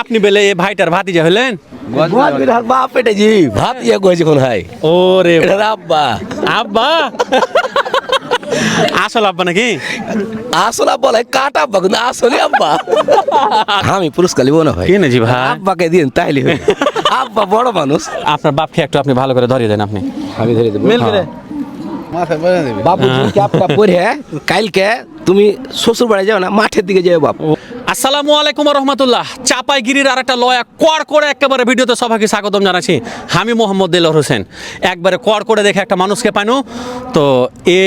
আপনি বেলে এ ভাইটার ভাতিজা হলেন? গোয়াল বির হাক বাপ পেটে জি ভাত ইয়া কইছে কোন হাই? ওরে এটা আব্বা। আব্বা? আসল আব্বা নাকি? আসল আব্বা লাই কাট আব্বা কিন্তু আসলে আব্বা। আমি পুরস্কার লিব না ভাই। কি নেছি ভাই? আব্বাকে দিন তাইলে হবে। আব্বা বড় মানুষ। আপনার বাপকে একটু আপনি ভালো করে ধরিয়ে দেন আপনি। আমি ধরে দেব। হ্যাঁ। বাবু তুমি ক্যাপটা পরে কালকে তুমি শ্বশুর বাড়ি যাও না মাঠের দিকে যাও বাপ। আসসালামু আলাইকুম রহমতুল্লাহ চাপাইগিরির আর একটা লয়া কর করে একেবারে ভিডিওতে সবাইকে স্বাগতম জানাচ্ছি। আমি মোহাম্মদ দিলর হোসেন। একবারে কর করে দেখে একটা মানুষকে পানো তো এ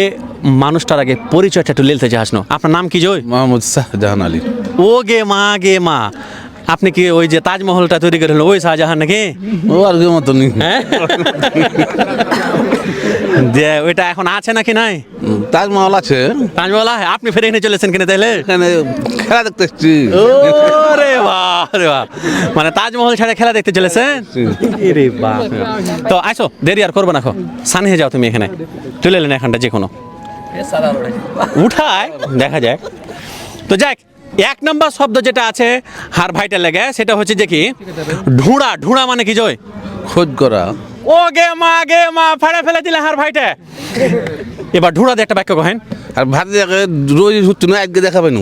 মানুষটার আগে পরিচয়টা একটু লেলতে চাসনো আপনার নাম কি জয়? মোহাম্মদ শাহজাহান আলী। ও গে মা গে মা। আপনি কি ওই যে তাজমহলটা তৈরি করে ওই শাহজাহান নাকি? ও আর কি মতনই হ্যাঁ? যে ওইটা এখন আছে নাকি নাই? তাজমহল আছে। তাজমহল আছে? আপনি ফিরে এখানে চলেছেন কিনা তাহলে? এখানে খেলা দেখতে এসছি। ওরে বাহ রে বাহ মানে তাজমহল ছাড়া খেলা দেখতে চলেছেন রে বাহ তো আসো দেরি আর করব না খো সানিয়ে যাও তুমি এখানে। তুলে এলেন এখানটা যে কোনো উঠায় দেখা যাক। তো যাক এক নম্বর শব্দ যেটা আছে হার ভাইটা লেগে সেটা হচ্ছে যে কি? ঢুঁড়া ঢুঁড়া মানে কি জয়? খোঁজ করা ও গে মা গে মা ফাড়ে ফেলে দিলে হার ভাইটা। এবার ঢুঁড়া দিয়ে একটা বাক্য কহেন। আর ভাত রোজ হচ্ছে না আজকে দেখাবে না।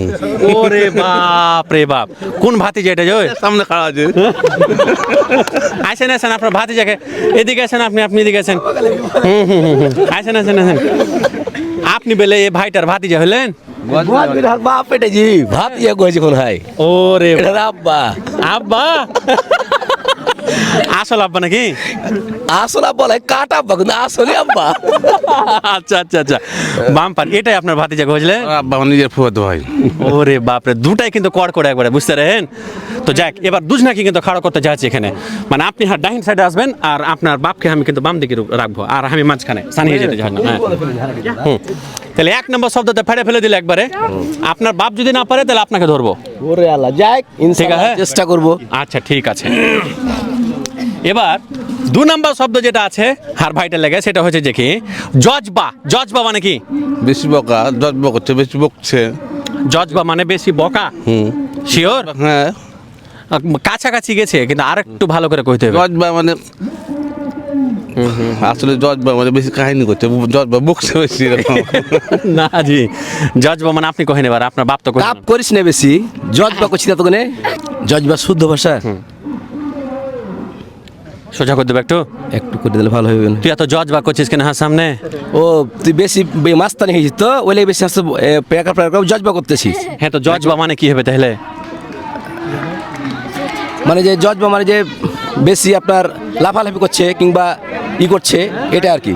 ওরে বাপ রে বাপ। কোন ভাতি যেটা জয়? সামনে খাওয়া আছে। আসেন আসেন আপনার ভাতি যাকে এদিকে আসেন আপনি আপনি এদিকে আসেন হুম হুম হুম হুম। আসেন আসেন আসেন আপনি বেলে এ ভাইটার ভাতিজা হলেন? গোয়াল বির হাক বাপ এটা জি ভাত ইয়া কইছে কোন হাই ওরে এটা আব্বা আব্বা। আসল আব্বা নাকি? আসল আব্বা লাই কাট আব্বা কিন্তু আসলে আব্বা। আচ্ছা আচ্ছা আচ্ছা। বাম্পার এটাই আপনার ভাতিজা বুঝলে আব্বা আমার নিজের ফুয়াতো ভাই। ওরে বাপরে দুটাই কিন্তু কড় করে একবারে বুঝতে রেন তো যাক এবার দুজনাকে কিন্তু খাড়ো করতে যাচ্ছি এখানে। মানে আপনি হ্যাঁ ডাইন সাইডে আসবেন আর আপনার বাপকে আমি কিন্তু বাম দিকে রাখব আর আমি মাঝখানে সানিয়ে যেতে চাই না হ্যাঁ। হুম। তাহলে এক নম্বর শব্দটা ফেড়ে ফেলে দিলে একবারে। আপনার বাপ যদি না পারে তাহলে আপনাকে ধরবো। ওরে আল্লাহ যাক আছে? চেষ্টা করব। আচ্ছা ঠিক আছে। এবার দু নম্বর শব্দ যেটা আছে হার ভাইটা লেগে সেটা হচ্ছে যে কি? জজবা। জজবা মানে কি? বেশি বকা জজবা করছে বেশি বকছে। জজবা মানে বেশি বকা? হুম। শিওর? হ্যাঁ। কাছাকাছি গেছে কিন্তু আর একটু ভালো করে কইতে হবে। জজবা মানে আসলে জজবা মানে বেশি কাহিনী করছে জজবা বকছে বেশি না জি জজবা মানে আপনি কহেন এবার আপনার বাপ তো কাপ করিস না বেশি জজবা করছি না তোকে জজবা শুদ্ধ ভাষা। সোজা করে দেবে একটু? একটু করে দিলে ভালো হবে। তুই এত জজ বা করছিস কেন হ্যাঁ সামনে? ও তুই বেশি মাস্তানি হয়েছিস তো ওলে বেশি আসতে পেকা জজ বা করতেছিস? হ্যাঁ তো জজ বা মানে কি হবে তাহলে? মানে যে জজ বা মানে যে বেশি আপনার লাফালাফি করছে কিংবা ই করছে এটা আর কি?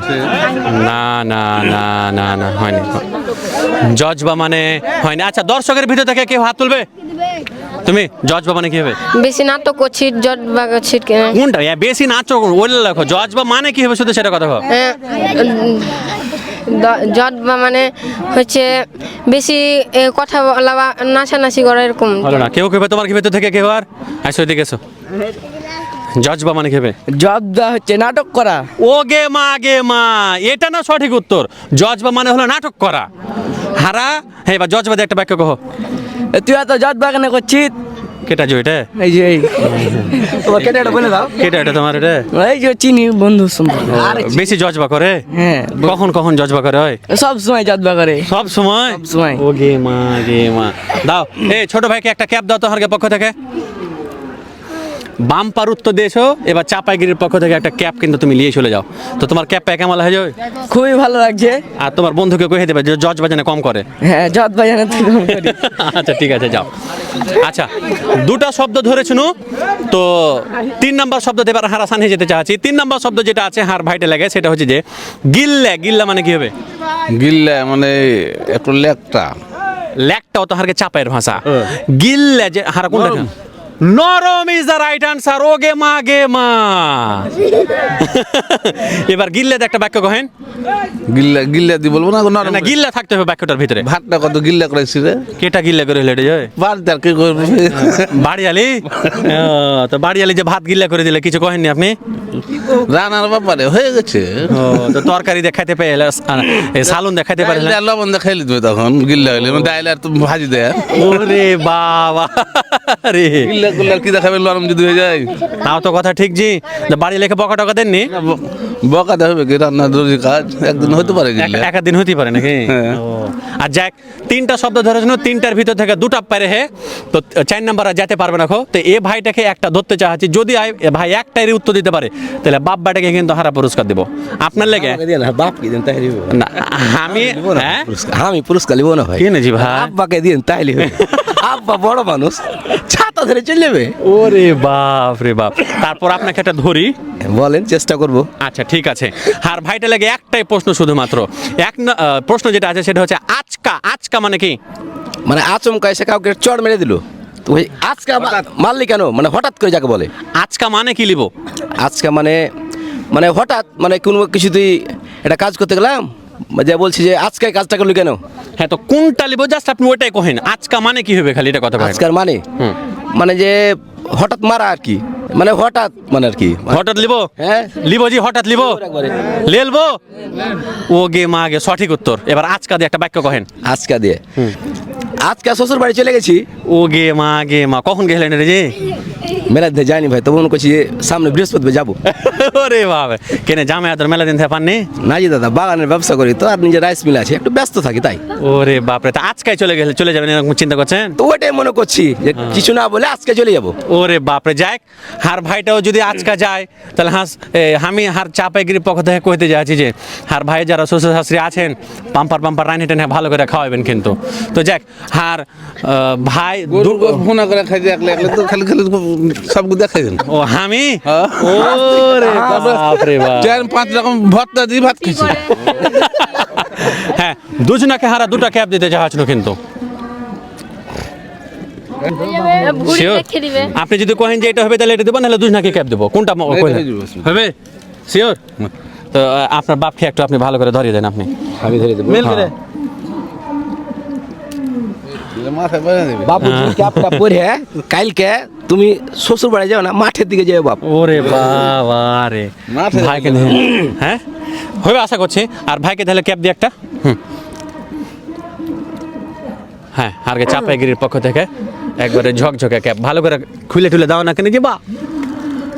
না না না না না হয়নি। জজ বা মানে হয়নি। আচ্ছা দর্শকের ভিতর থেকে কেউ হাত তুলবে? তুমি জজবা মানে কি হবে? বেশি নাটক করছি জট বা করছি কেন কোনটা? এ, বেশি নাচ ওলে লেখো জজবা মানে কি হবে শুধু সেটা কথা কও। জট বা মানে হচ্ছে বেশি কথা বলা বা নাচানাচি করা এরকম। হলো না। কেউ কেবে তোমার কি ভেতর থেকে কেউ আর? আসো এদিকে এসো। জজবা মানে কেবে জবদা হচ্ছে নাটক করা। ও গে মা গে মা। এটা না সঠিক উত্তর? জজবা মানে হলো নাটক করা। হারা হ্যাঁ বা জজবা দিয়ে একটা বাক্য কহ। তুই এত জট বাগানে করছিস? কেটা জো এটা? এই যে এই। তোমার কেটা এটা বলে দাও। কেটা এটা তোমার এটা? এই যে চিনি বন্ধু সম্পর্ক বেশি জজবা করে হ্যাঁ। কখন কখন জজবা করে হয়? সব সময় জজবা করে সব সময়? সব সময়। ও গে মা গে মা। দাও। এই ছোট ভাইকে একটা ক্যাপ দাও তোমার পক্ষ থেকে। বাম্পার উত্তর দিয়েছ এবার চাপাইগিরির পক্ষ থেকে একটা ক্যাপ কিন্তু তুমি নিয়ে চলে যাও। তো তোমার ক্যাপ প্যাক কেমন হয়ে যাবে? খুবই ভালো লাগছে। আর তোমার বন্ধুকে কয়ে দেবে যে জজ বাজানে কম করে। হ্যাঁ জজ কম করিস। আচ্ছা ঠিক আছে যাও। আচ্ছা দুটা শব্দ ধরেছিল তো তিন নম্বর শব্দ এবার হারাসান হয়ে যেতে চাচ্ছি। তিন নম্বর শব্দ যেটা আছে হার ভাইটে লাগে সেটা হচ্ছে যে গিল্লে। গিল্লা মানে কি হবে? গিল্লা মানে একটু লেকটা। ল্যাকটাও তো হারকে চাপের ভাষা। গিল্লে যে হারা কোনটা? নরম। ইজ দ্য রাইট আনসার ও গে মা গে মা। এবার গিল্লে একটা বাক্য কহেন। গিল্লা গিল্লা দি বলব না নরম না গিল্লা থাকতে হবে বাক্যটার ভিতরে। ভাতটা কত গিল্লা করেছি রে? কেটা গিল্লা করে হলে যায়? বাড়িতে আর কি করব? বাড়িয়ালি? তো বাড়িয়ালি যে ভাত গিল্লা করে দিলে কিছু কহেননি আপনি? রান্নার ব্যাপারে হয়ে গেছে। ও তো তরকারি দেখাইতে পেলে সালুন দেখাইতে পারলে ডাইল আর লবণ দিয়ে খাইলি তুমি তখন গিল্লা হইলে ডাইল আর তুমি ভাজি দেয়। ওরে বাবা রে। করলে করলে আর কি দেখাবেন লরম যদি হয়ে যায়? তাও তো কথা ঠিক জি। বাড়ি লেখে বকা টকা দেননি? বকা দেবে কি? রান্না দড়ির কাজ একদিন হতে পারে একাদিন পারে নাকি? হ্যাঁ। আর যাক তিনটা শব্দ ধরেছিল তিনটার ভিতর থেকে দুটা পারে হে। তো চার নাম্বার আর যেতে পারবে না খো। তো এ ভাইটাকে একটা ধরতে চাচ্ছি যদি ভাই একটাই উত্তর দিতে পারে তাহলে বাপ বাটাকে কিন্তু হারা পুরস্কার দিব। আপনার লেগে? বাপ কি দেন তাই না আমি হ্যাঁ? আমি পুরস্কার লিবো না ভাই। কি নেছি ভাই? আব্বাকে দিন তাইলে। আব্বা বড় মানুষ। ছাতা ধরে চলে যাবে? ওরে বাপ রে বাপ। তারপর আপনাকে একটা ধরি। বলেন চেষ্টা করব। আচ্ছা ঠিক আছে। আর ভাইটা লাগে একটাই প্রশ্ন শুধুমাত্র। এক না- প্রশ্ন যেটা আছে সেটা হচ্ছে আজকা আজকা মানে কি? মানে আচমকা এসে কাউকে চড় মেরে দিল। তো ওই আজকে মারলি কেন? মানে হঠাৎ করে যাকে বলে। আজকা মানে কি লিব? আজকে মানে মানে হঠাৎ মানে কোনো কিছু তুই একটা কাজ করতে গেলাম যে বলছি যে আজকে কাজটা করলি কেন? হ্যাঁ তো কোনটা লিব? জাস্ট আপনি ওইটাই কহেন। আজকা মানে কি হবে খালি এটা কথা আজকার মানে? হুম। মানে যে হঠাৎ মারা আর কি। মানে হঠাৎ মানে আর কি। হঠাৎ লিবো? হ্যাঁ। লিবো জি হঠাৎ লিবো। লেলবো? ও গে মা গে সঠিক উত্তর। এবার আজকা দিয়ে একটা বাক্য কহেন। আজকা দিয়ে। আজকে শ্বশুর বাড়ি চলে গেছি। ও গে মা গে মা কখন গেলেন রে জি মেলা দিতে যাইনি ভাই তখন করছি সামনে বৃহস্পতিবার যাব। ওরে বাবা কেনে জামে আদর মেলা দিন পাননি? না জি দাদা বাগানের ব্যবসা করি তো আর নিজের রাইস মিল আছে একটু ব্যস্ত থাকি তাই। ওরে বাপরে তা আজকাই চলে গেলে চলে যাবেন এরকম চিন্তা করছেন? তো ওইটাই মনে করছি যে কিছু না বলে আজকে চলে যাব। ওরে বাপরে যাক হার ভাইটাও যদি আজকা যায় তাহলে হাস আমি হার চাপাইগিরি পক্ষ থেকে কইতে যাচ্ছি যে হার ভাই যারা শ্বশুর শাশুড়ি আছেন পাম্পার পাম্পার রানি টেনে ভালো করে খাওয়াবেন কিন্তু। তো যাক আহ, ভাই ফোনা করে একলে একলে তো খালি খালি সব দেখাই দেন। ও আমি? হ্যাঁ। ওরে বাপরে বাপ। চার পাঁচ রকম ভর্তা দিয়ে ভাত খেয়েছি হ্যাঁ দুজনাকে হারা দুটা ক্যাব দিতে চাচ্ছিল কিন্তু। আপনি যদি কহেন যে এটা হবে তাহলে এটা দেবো নাহলে দুজনাকে ক্যাব দেবো। কোনটা হবে? শিওর তো আপনার বাপকে একটু আপনি ভালো করে ধরিয়ে দেন আপনি। আমি ধরে দেবো। মেল করে মাথায় বেঁধে দেবে বাবু তুমি ক্যাবটা পরে কালকে তুমি শ্বশুর বাড়ি যাও না মাঠের দিকে যাও বাপ ওরে বাবা রে মাঠে ভাইকে নিয়ে হ্যাঁ হবে আশা করছি আর ভাইকে তাহলে ক্যাব দিয়ে একটা হুম। হ্যাঁ আর কে চাপাইগিরির পক্ষ থেকে একবারে ঝকঝকে ক্যাব ভালো করে খুলে টুলে দাও না কেন যে বা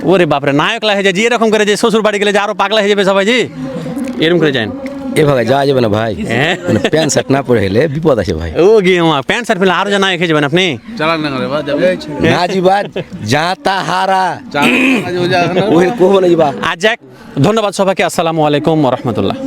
ওরে বাপরে নায়ক লাগে যে এরকম করে যে শ্বশুর বাড়ি গেলে যে আরও পাগলা হয়ে যাবে সবাই জি এরকম করে যান এভাবে যাওয়া যাবে না ভাই। হ্যাঁ। মানে প্যান্ট শার্ট না পরে গেলে বিপদ আছে ভাই। ও গিয়ে আমার প্যান্ট শার্ট পেলে আরও জানা রেখে যাবেন আপনি? চালান না করে বা যাবে। না জিবা যাতা হারা ওই কোহ না জিবা আর যাক ধন্যবাদ সবাইকে। আসসালামু আলাইকুম রহমতুল্লাহ।